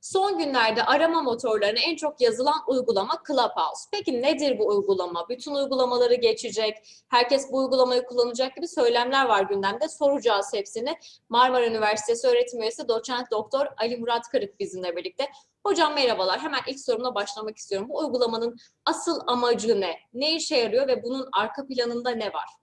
Son günlerde arama motorlarına en çok yazılan uygulama Clubhouse. Peki nedir bu uygulama? Bütün uygulamaları geçecek, herkes bu uygulamayı kullanacak gibi söylemler var gündemde. Soracağız hepsini. Marmara Üniversitesi öğretim üyesi doçent doktor Ali Murat Kırık bizimle birlikte. Hocam merhabalar. Hemen ilk sorumla başlamak istiyorum. Bu uygulamanın asıl amacı ne? Ne işe yarıyor ve bunun arka planında ne var?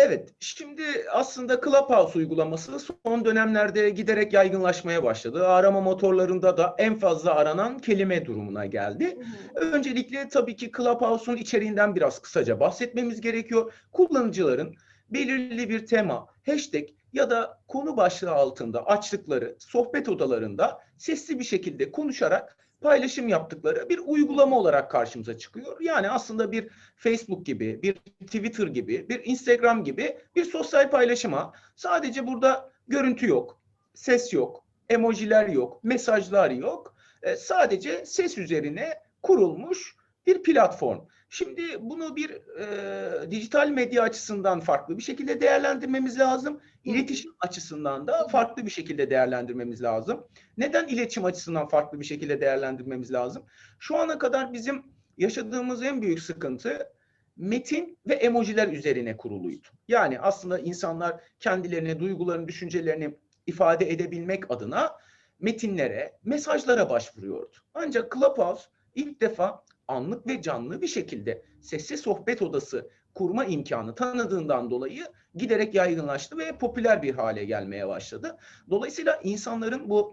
Evet, şimdi aslında Clubhouse uygulaması son dönemlerde giderek yaygınlaşmaya başladı. Arama motorlarında da en fazla aranan kelime durumuna geldi. Öncelikle tabii ki Clubhouse'un içeriğinden biraz kısaca bahsetmemiz gerekiyor. Kullanıcıların belirli bir tema, hashtag ya da konu başlığı altında açtıkları sohbet odalarında sesli bir şekilde konuşarak paylaşım yaptıkları bir uygulama olarak karşımıza çıkıyor. Yani aslında bir Facebook gibi, bir Twitter gibi, bir Instagram gibi bir sosyal paylaşıma sadece burada görüntü yok, ses yok, emojiler yok, mesajlar yok. E, sadece ses üzerine kurulmuş bir platform. Şimdi bunu bir e, dijital medya açısından farklı bir şekilde değerlendirmemiz lazım. İletişim açısından da farklı bir şekilde değerlendirmemiz lazım. Neden iletişim açısından farklı bir şekilde değerlendirmemiz lazım? Şu ana kadar bizim yaşadığımız en büyük sıkıntı metin ve emojiler üzerine kuruluydu. Yani aslında insanlar kendilerini, duygularını, düşüncelerini ifade edebilmek adına metinlere, mesajlara başvuruyordu. Ancak Clubhouse ilk defa anlık ve canlı bir şekilde sesli sohbet odası kurma imkanı tanıdığından dolayı giderek yaygınlaştı ve popüler bir hale gelmeye başladı. Dolayısıyla insanların bu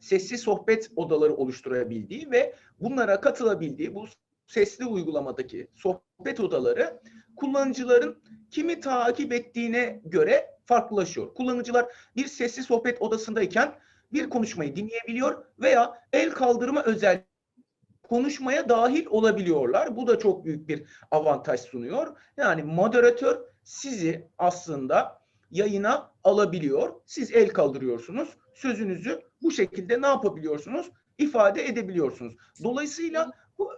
sesli sohbet odaları oluşturabildiği ve bunlara katılabildiği bu sesli uygulamadaki sohbet odaları kullanıcıların kimi takip ettiğine göre farklılaşıyor. Kullanıcılar bir sesli sohbet odasındayken bir konuşmayı dinleyebiliyor veya el kaldırma özel konuşmaya dahil olabiliyorlar. Bu da çok büyük bir avantaj sunuyor. Yani moderatör sizi aslında yayına alabiliyor. Siz el kaldırıyorsunuz. Sözünüzü bu şekilde ne yapabiliyorsunuz? İfade edebiliyorsunuz. Dolayısıyla bu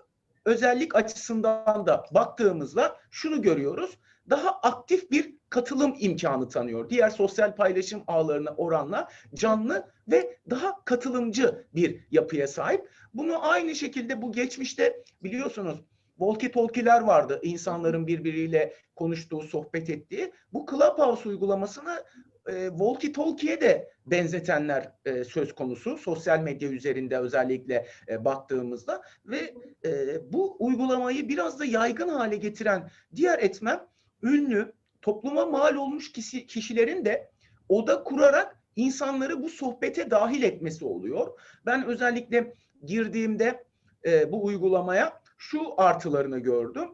özellik açısından da baktığımızda şunu görüyoruz. Daha aktif bir katılım imkanı tanıyor. Diğer sosyal paylaşım ağlarına oranla canlı ve daha katılımcı bir yapıya sahip. Bunu aynı şekilde bu geçmişte biliyorsunuz walkie talkie'ler vardı. insanların birbiriyle konuştuğu, sohbet ettiği. Bu Clubhouse uygulamasını e, walkie talkie'ye de benzetenler e, söz konusu. Sosyal medya üzerinde özellikle e, baktığımızda ve e, bu uygulamayı biraz da yaygın hale getiren diğer etmen ünlü, topluma mal olmuş kişi, kişilerin de oda kurarak insanları bu sohbete dahil etmesi oluyor. Ben özellikle girdiğimde e, bu uygulamaya şu artılarını gördüm.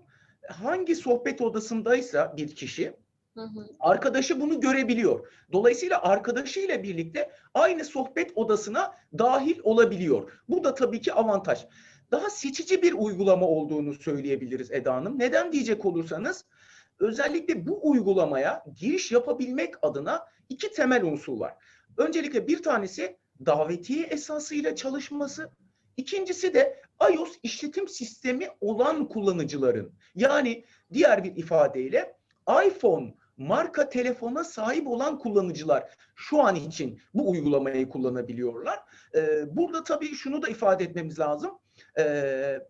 Hangi sohbet odasındaysa bir kişi Hı hı. arkadaşı bunu görebiliyor. Dolayısıyla arkadaşıyla birlikte aynı sohbet odasına dahil olabiliyor. Bu da tabii ki avantaj. Daha seçici bir uygulama olduğunu söyleyebiliriz Eda Hanım. Neden diyecek olursanız özellikle bu uygulamaya giriş yapabilmek adına iki temel unsur var. Öncelikle bir tanesi davetiye esasıyla çalışması. İkincisi de iOS işletim sistemi olan kullanıcıların yani diğer bir ifadeyle iPhone marka telefona sahip olan kullanıcılar şu an için bu uygulamayı kullanabiliyorlar. Ee, burada tabii şunu da ifade etmemiz lazım.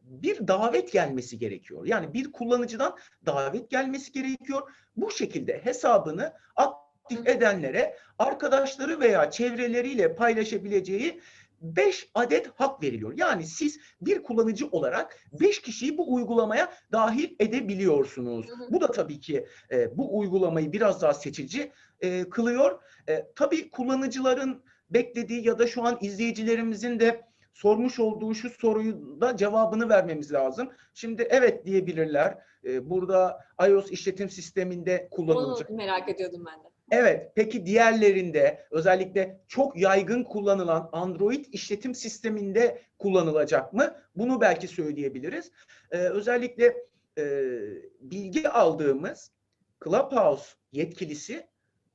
Bir davet gelmesi gerekiyor. Yani bir kullanıcıdan davet gelmesi gerekiyor. Bu şekilde hesabını aktif edenlere arkadaşları veya çevreleriyle paylaşabileceği 5 adet hak veriliyor. Yani siz bir kullanıcı olarak 5 kişiyi bu uygulamaya dahil edebiliyorsunuz. Hı hı. Bu da tabii ki e, bu uygulamayı biraz daha seçici e, kılıyor. E, tabii kullanıcıların beklediği ya da şu an izleyicilerimizin de sormuş olduğu şu soruyu da cevabını vermemiz lazım. Şimdi evet diyebilirler. E, burada iOS işletim sisteminde kullanılacak. Onu merak ediyordum ben de. Evet, peki diğerlerinde özellikle çok yaygın kullanılan Android işletim sisteminde kullanılacak mı? Bunu belki söyleyebiliriz. Ee, özellikle e, bilgi aldığımız Clubhouse yetkilisi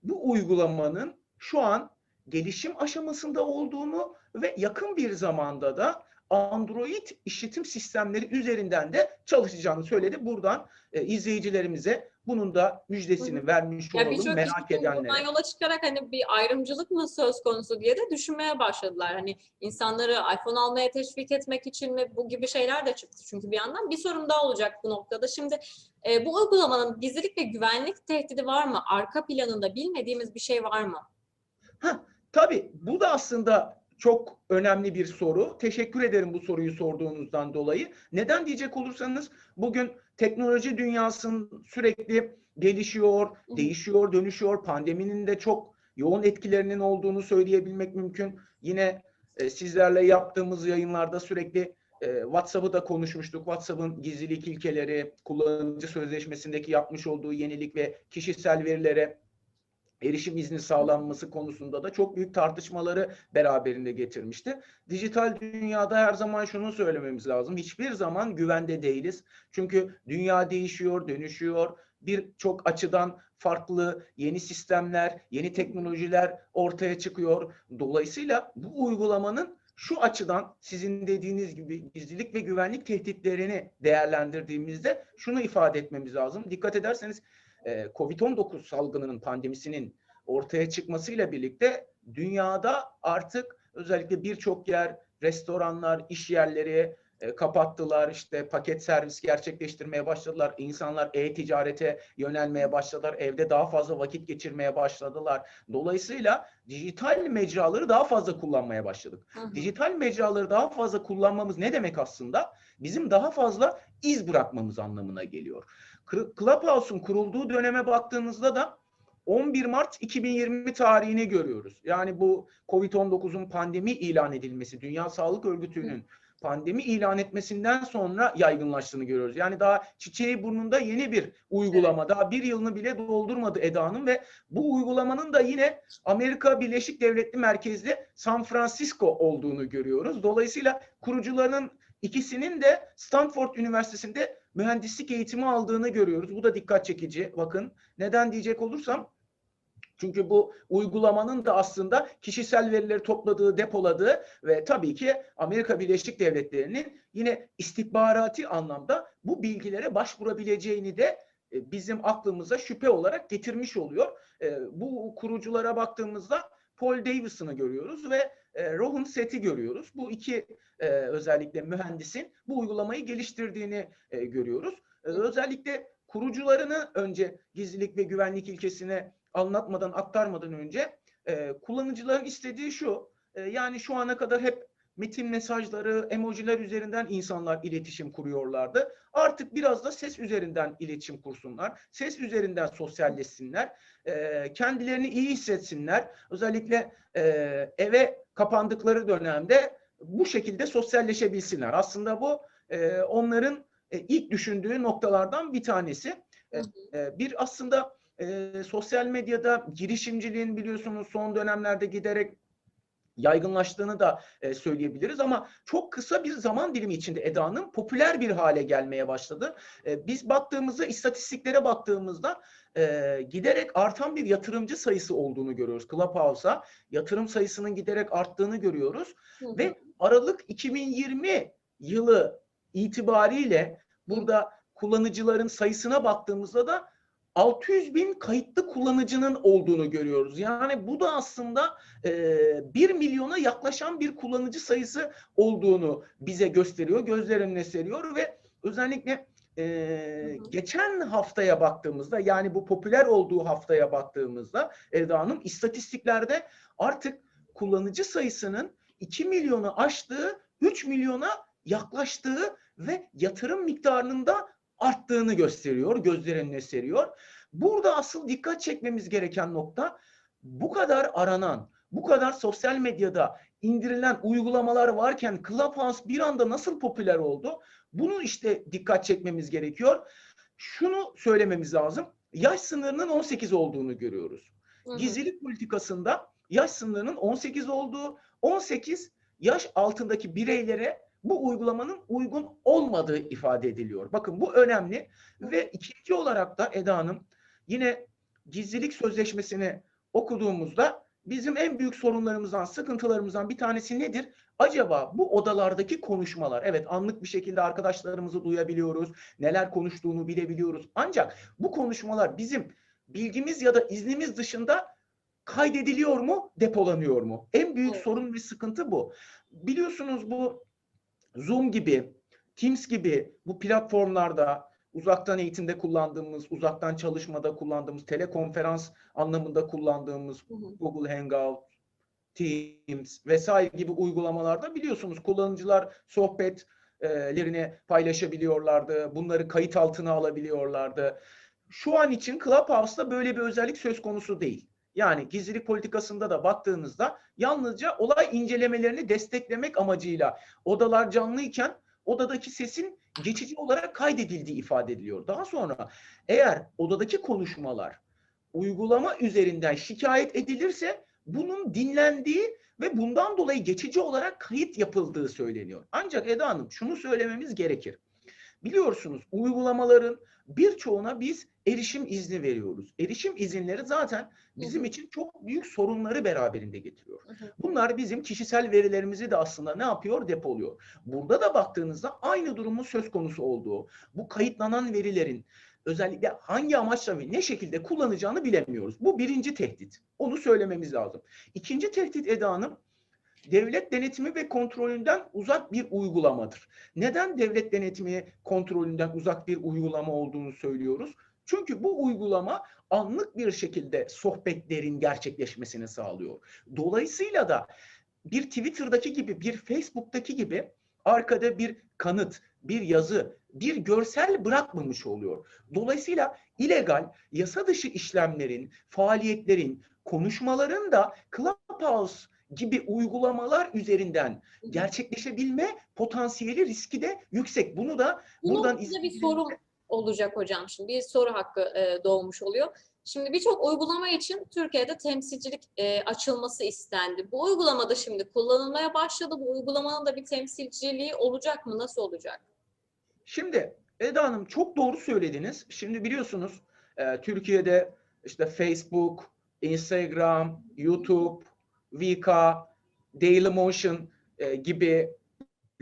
bu uygulamanın şu an gelişim aşamasında olduğunu ve yakın bir zamanda da Android işletim sistemleri üzerinden de çalışacağını söyledi. Buradan e, izleyicilerimize Bunun da müjdesini vermiş Ya olalım birçok merak kişi bundan edenlere. yola çıkarak hani bir ayrımcılık mı söz konusu diye de düşünmeye başladılar. Hani insanları iPhone almaya teşvik etmek için mi bu gibi şeyler de çıktı. Çünkü bir yandan bir sorum daha olacak bu noktada. Şimdi e, bu uygulamanın gizlilik ve güvenlik tehdidi var mı? Arka planında bilmediğimiz bir şey var mı? Ha, tabii bu da aslında çok önemli bir soru. Teşekkür ederim bu soruyu sorduğunuzdan dolayı. Neden diyecek olursanız bugün teknoloji dünyasının sürekli gelişiyor, değişiyor, dönüşüyor. Pandeminin de çok yoğun etkilerinin olduğunu söyleyebilmek mümkün. Yine e, sizlerle yaptığımız yayınlarda sürekli e, WhatsApp'ı da konuşmuştuk. WhatsApp'ın gizlilik ilkeleri, kullanıcı sözleşmesindeki yapmış olduğu yenilik ve kişisel verilere erişim izni sağlanması konusunda da çok büyük tartışmaları beraberinde getirmişti. Dijital dünyada her zaman şunu söylememiz lazım. Hiçbir zaman güvende değiliz. Çünkü dünya değişiyor, dönüşüyor. Birçok açıdan farklı yeni sistemler, yeni teknolojiler ortaya çıkıyor. Dolayısıyla bu uygulamanın şu açıdan sizin dediğiniz gibi gizlilik ve güvenlik tehditlerini değerlendirdiğimizde şunu ifade etmemiz lazım. Dikkat ederseniz e, Covid-19 salgınının pandemisinin ortaya çıkmasıyla birlikte dünyada artık özellikle birçok yer, restoranlar, iş yerleri e, kapattılar. İşte paket servis gerçekleştirmeye başladılar. İnsanlar e-ticarete yönelmeye başladılar. Evde daha fazla vakit geçirmeye başladılar. Dolayısıyla dijital mecraları daha fazla kullanmaya başladık. Hı hı. Dijital mecraları daha fazla kullanmamız ne demek aslında? Bizim daha fazla iz bırakmamız anlamına geliyor. Clubhouse'un kurulduğu döneme baktığınızda da 11 Mart 2020 tarihini görüyoruz. Yani bu Covid-19'un pandemi ilan edilmesi, Dünya Sağlık Örgütü'nün pandemi ilan etmesinden sonra yaygınlaştığını görüyoruz. Yani daha çiçeği burnunda yeni bir uygulama. Daha bir yılını bile doldurmadı Eda'nın ve bu uygulamanın da yine Amerika Birleşik Devletleri merkezli San Francisco olduğunu görüyoruz. Dolayısıyla kurucularının ikisinin de Stanford Üniversitesi'nde mühendislik eğitimi aldığını görüyoruz. Bu da dikkat çekici. Bakın neden diyecek olursam çünkü bu uygulamanın da aslında kişisel verileri topladığı, depoladığı ve tabii ki Amerika Birleşik Devletleri'nin yine istihbarati anlamda bu bilgilere başvurabileceğini de e, bizim aklımıza şüphe olarak getirmiş oluyor. E, Bu kuruculara baktığımızda Paul Davison'ı görüyoruz ve e, Rohan Seth'i görüyoruz. Bu iki özellikle mühendisin bu uygulamayı geliştirdiğini görüyoruz. Özellikle kurucularını önce gizlilik ve güvenlik ilkesine anlatmadan, aktarmadan önce e, kullanıcıların istediği şu. e, yani şu ana kadar hep metin mesajları, emojiler üzerinden insanlar iletişim kuruyorlardı. Artık biraz da ses üzerinden iletişim kursunlar. Ses üzerinden sosyalleşsinler. e, kendilerini iyi hissetsinler. Özellikle e, eve kapandıkları dönemde bu şekilde sosyalleşebilsinler. Aslında bu e, onların e, ilk düşündüğü noktalardan bir tanesi. E, e, bir aslında e, sosyal medyada girişimciliğin biliyorsunuz son dönemlerde giderek yaygınlaştığını da e, söyleyebiliriz ama çok kısa bir zaman dilimi içinde Eda Hanım popüler bir hale gelmeye başladı. E, biz baktığımızda, istatistiklere baktığımızda e, giderek artan bir yatırımcı sayısı olduğunu görüyoruz. Clubhouse'a yatırım sayısının giderek arttığını görüyoruz. Hı hı. Ve Aralık 2020 yılı itibariyle burada kullanıcıların sayısına baktığımızda da 600 bin kayıtlı kullanıcının olduğunu görüyoruz. Yani bu da aslında e, 1 milyona yaklaşan bir kullanıcı sayısı olduğunu bize gösteriyor, gözler önüne seriyor ve özellikle e, geçen haftaya baktığımızda yani bu popüler olduğu haftaya baktığımızda Eda Hanım istatistiklerde artık kullanıcı sayısının 2 milyonu aştığı, 3 milyona yaklaştığı ve yatırım miktarının da arttığını gösteriyor, gözler önüne seriyor. Burada asıl dikkat çekmemiz gereken nokta bu kadar aranan, bu kadar sosyal medyada indirilen uygulamalar varken Clubhouse bir anda nasıl popüler oldu? Bunu işte dikkat çekmemiz gerekiyor. Şunu söylememiz lazım. Yaş sınırının 18 olduğunu görüyoruz. Hı hı. Gizlilik politikasında yaş sınırının 18 olduğu, 18 yaş altındaki bireylere bu uygulamanın uygun olmadığı ifade ediliyor. Bakın bu önemli ve ikinci olarak da Eda Hanım yine gizlilik sözleşmesini okuduğumuzda bizim en büyük sorunlarımızdan, sıkıntılarımızdan bir tanesi nedir? Acaba bu odalardaki konuşmalar, evet anlık bir şekilde arkadaşlarımızı duyabiliyoruz, neler konuştuğunu bilebiliyoruz. Ancak bu konuşmalar bizim bilgimiz ya da iznimiz dışında kaydediliyor mu, depolanıyor mu? En büyük Evet. sorun ve sıkıntı bu. Biliyorsunuz bu Zoom gibi, Teams gibi bu platformlarda uzaktan eğitimde kullandığımız, uzaktan çalışmada kullandığımız, telekonferans anlamında kullandığımız Hı hı. Google Hangout, Teams vesaire gibi uygulamalarda biliyorsunuz kullanıcılar sohbetlerini paylaşabiliyorlardı. Bunları kayıt altına alabiliyorlardı. Şu an için Clubhouse'da böyle bir özellik söz konusu değil. Yani gizlilik politikasında da baktığınızda yalnızca olay incelemelerini desteklemek amacıyla odalar canlıyken odadaki sesin geçici olarak kaydedildiği ifade ediliyor. Daha sonra eğer odadaki konuşmalar uygulama üzerinden şikayet edilirse bunun dinlendiği ve bundan dolayı geçici olarak kayıt yapıldığı söyleniyor. Ancak Eda Hanım şunu söylememiz gerekir. Biliyorsunuz uygulamaların birçoğuna biz erişim izni veriyoruz. Erişim izinleri zaten bizim için çok büyük sorunları beraberinde getiriyor. Bunlar bizim kişisel verilerimizi de aslında ne yapıyor? Depoluyor. Burada da baktığınızda aynı durumun söz konusu olduğu, bu kayıtlanan verilerin özellikle hangi amaçla ve ne şekilde kullanacağını bilemiyoruz. Bu birinci tehdit. Onu söylememiz lazım. İkinci tehdit Eda Hanım, devlet denetimi ve kontrolünden uzak bir uygulamadır. Neden devlet denetimi kontrolünden uzak bir uygulama olduğunu söylüyoruz? Çünkü bu uygulama anlık bir şekilde sohbetlerin gerçekleşmesini sağlıyor. Dolayısıyla da bir Twitter'daki gibi, bir Facebook'taki gibi arkada bir kanıt, bir yazı, bir görsel bırakmamış oluyor. Dolayısıyla illegal, yasa dışı işlemlerin, faaliyetlerin, konuşmaların da Clubhouse gibi uygulamalar üzerinden gerçekleşebilme potansiyeli riski de yüksek. Bunu da Bu buradan noktada bir sorum olacak hocam şimdi. Bir soru hakkı e, doğmuş oluyor. Şimdi birçok uygulama için Türkiye'de temsilcilik e, açılması istendi. Bu uygulamada şimdi kullanılmaya başladı. Bu uygulamanın da bir temsilciliği olacak mı? Nasıl olacak? Şimdi Eda Hanım çok doğru söylediniz. Şimdi biliyorsunuz e, Türkiye'de işte Facebook, Instagram, YouTube, VK, Dailymotion e, gibi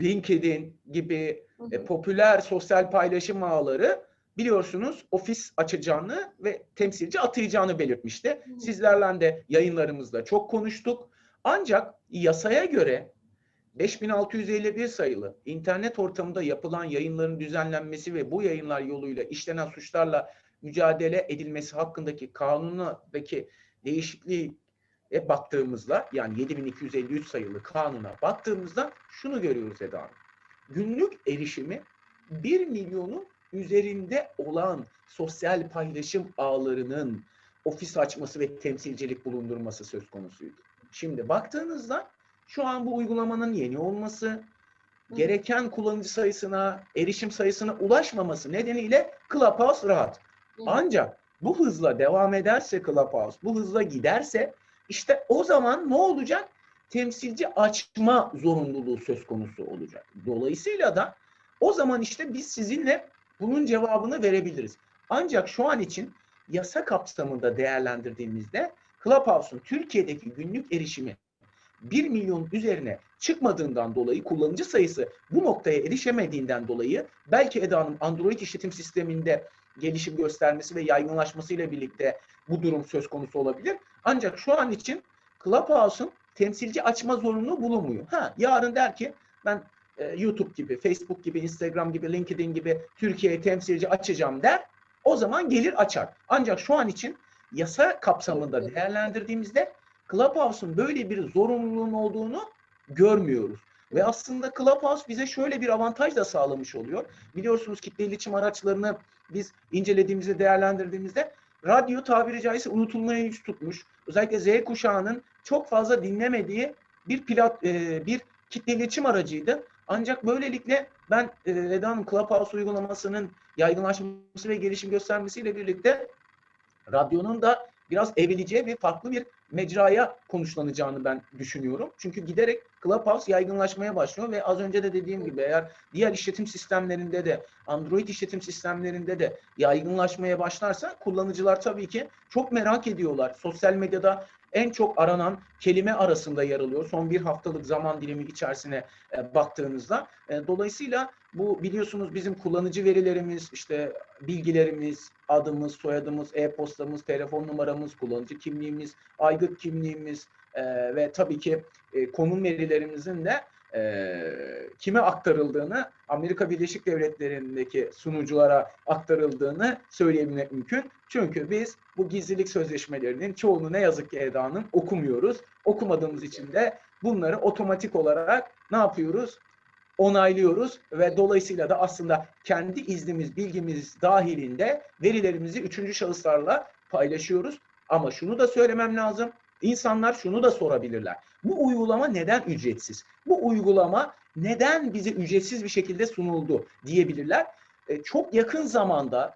LinkedIn gibi e, popüler sosyal paylaşım ağları biliyorsunuz ofis açacağını ve temsilci atayacağını belirtmişti. Sizlerle de yayınlarımızda çok konuştuk. Ancak yasaya göre 5651 sayılı internet ortamında yapılan yayınların düzenlenmesi ve bu yayınlar yoluyla işlenen suçlarla mücadele edilmesi hakkındaki kanundaki değişikliğe baktığımızda yani 7253 sayılı kanuna baktığımızda şunu görüyoruz Eda Hanım. Günlük erişimi 1 milyonun üzerinde olan sosyal paylaşım ağlarının ofis açması ve temsilcilik bulundurması söz konusuydu. Şimdi baktığınızda şu an bu uygulamanın yeni olması, gereken kullanıcı sayısına, erişim sayısına ulaşmaması nedeniyle Clubhouse rahat. Ancak bu hızla devam ederse Clubhouse, bu hızla giderse işte o zaman ne olacak? Temsilci açma zorunluluğu söz konusu olacak. Dolayısıyla da o zaman işte biz sizinle bunun cevabını verebiliriz. Ancak şu an için yasa kapsamında değerlendirdiğimizde Clubhouse'un Türkiye'deki günlük erişimi 1 milyon üzerine çıkmadığından dolayı kullanıcı sayısı bu noktaya erişemediğinden dolayı belki Eda Hanım Android işletim sisteminde gelişim göstermesi ve yaygınlaşmasıyla birlikte bu durum söz konusu olabilir. Ancak şu an için Clubhouse'un temsilci açma zorunluluğu bulunmuyor. Ha, yarın der ki ben e, YouTube gibi, Facebook gibi, Instagram gibi, LinkedIn gibi Türkiye'ye temsilci açacağım der. O zaman gelir açar. Ancak şu an için yasa kapsamında değerlendirdiğimizde Clubhouse'un böyle bir zorunluluğun olduğunu görmüyoruz. Ve aslında Clubhouse bize şöyle bir avantaj da sağlamış oluyor. Biliyorsunuz kitle iletişim araçlarını biz incelediğimizde, değerlendirdiğimizde radyo tabiri caizse unutulmaya yüz tutmuş. Özellikle Z kuşağının çok fazla dinlemediği bir plat, e, bir kitle iletişim aracıydı. Ancak böylelikle ben e, Eda Hanım Clubhouse uygulamasının yaygınlaşması ve gelişim göstermesiyle birlikte radyonun da biraz evrileceği ve farklı bir mecraya konuşlanacağını ben düşünüyorum. Çünkü giderek Clubhouse yaygınlaşmaya başlıyor ve az önce de dediğim gibi eğer diğer işletim sistemlerinde de Android işletim sistemlerinde de yaygınlaşmaya başlarsa kullanıcılar tabii ki çok merak ediyorlar. Sosyal medyada en çok aranan kelime arasında yer alıyor. Son bir haftalık zaman dilimi içerisine e, baktığınızda. E, dolayısıyla bu biliyorsunuz bizim kullanıcı verilerimiz, işte bilgilerimiz, adımız, soyadımız, e-postamız, telefon numaramız, kullanıcı kimliğimiz, aygıt kimliğimiz e, ve tabii ki e, konum verilerimizin de e, kime aktarıldığını Amerika Birleşik Devletleri'ndeki sunuculara aktarıldığını söyleyebilmek mümkün. Çünkü biz bu gizlilik sözleşmelerinin çoğunu ne yazık ki Eda Hanım okumuyoruz. Okumadığımız için de bunları otomatik olarak ne yapıyoruz? Onaylıyoruz ve dolayısıyla da aslında kendi iznimiz, bilgimiz dahilinde verilerimizi üçüncü şahıslarla paylaşıyoruz. Ama şunu da söylemem lazım. İnsanlar şunu da sorabilirler. Bu uygulama neden ücretsiz? Bu uygulama neden bize ücretsiz bir şekilde sunuldu diyebilirler. E, çok yakın zamanda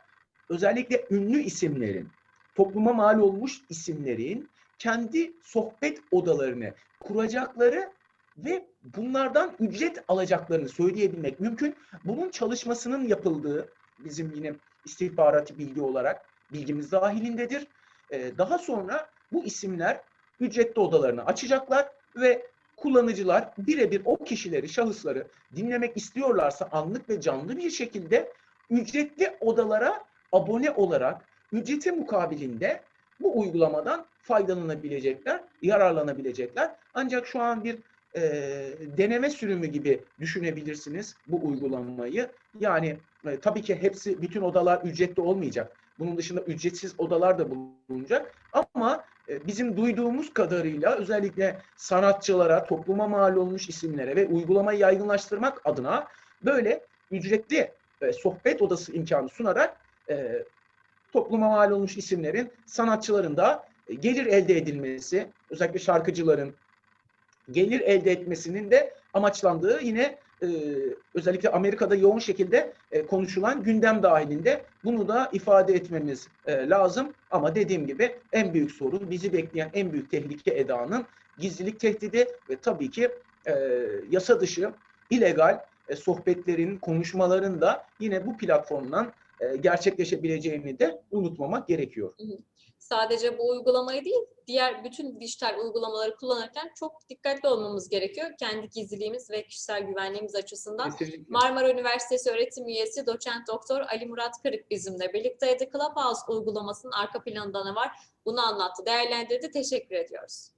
özellikle ünlü isimlerin, topluma mal olmuş isimlerin kendi sohbet odalarını kuracakları ve bunlardan ücret alacaklarını söyleyebilmek mümkün. Bunun çalışmasının yapıldığı bizim yine istihbaratı bilgi olarak bilgimiz dahilindedir. E, daha sonra bu isimler ücretli odalarını açacaklar ve kullanıcılar birebir o kişileri, şahısları dinlemek istiyorlarsa anlık ve canlı bir şekilde ücretli odalara abone olarak ücreti mukabilinde bu uygulamadan faydalanabilecekler, yararlanabilecekler. Ancak şu an bir e, deneme sürümü gibi düşünebilirsiniz bu uygulamayı. Yani e, tabii ki hepsi, bütün odalar ücretli olmayacak. Bunun dışında ücretsiz odalar da bulunacak. Ama e, bizim duyduğumuz kadarıyla özellikle sanatçılara, topluma mal olmuş isimlere ve uygulamayı yaygınlaştırmak adına böyle ücretli e, sohbet odası imkanı sunarak e, topluma mal olmuş isimlerin, sanatçıların da gelir elde edilmesi, özellikle şarkıcıların gelir elde etmesinin de amaçlandığı yine e, özellikle Amerika'da yoğun şekilde e, konuşulan gündem dahilinde bunu da ifade etmemiz e, lazım. Ama dediğim gibi en büyük sorun bizi bekleyen en büyük tehlike Eda'nın gizlilik tehdidi ve tabii ki e, yasa dışı illegal e, sohbetlerin, konuşmaların da yine bu platformdan e, gerçekleşebileceğini de unutmamak gerekiyor. Sadece bu uygulamayı değil, diğer bütün dijital uygulamaları kullanırken çok dikkatli olmamız gerekiyor. Kendi gizliliğimiz ve kişisel güvenliğimiz açısından. Kesinlikle. Marmara Üniversitesi öğretim üyesi doçent doktor Ali Murat Kırık bizimle birlikteydi. Clubhouse uygulamasının arka planında ne var? Bunu anlattı, değerlendirdi. Teşekkür ediyoruz.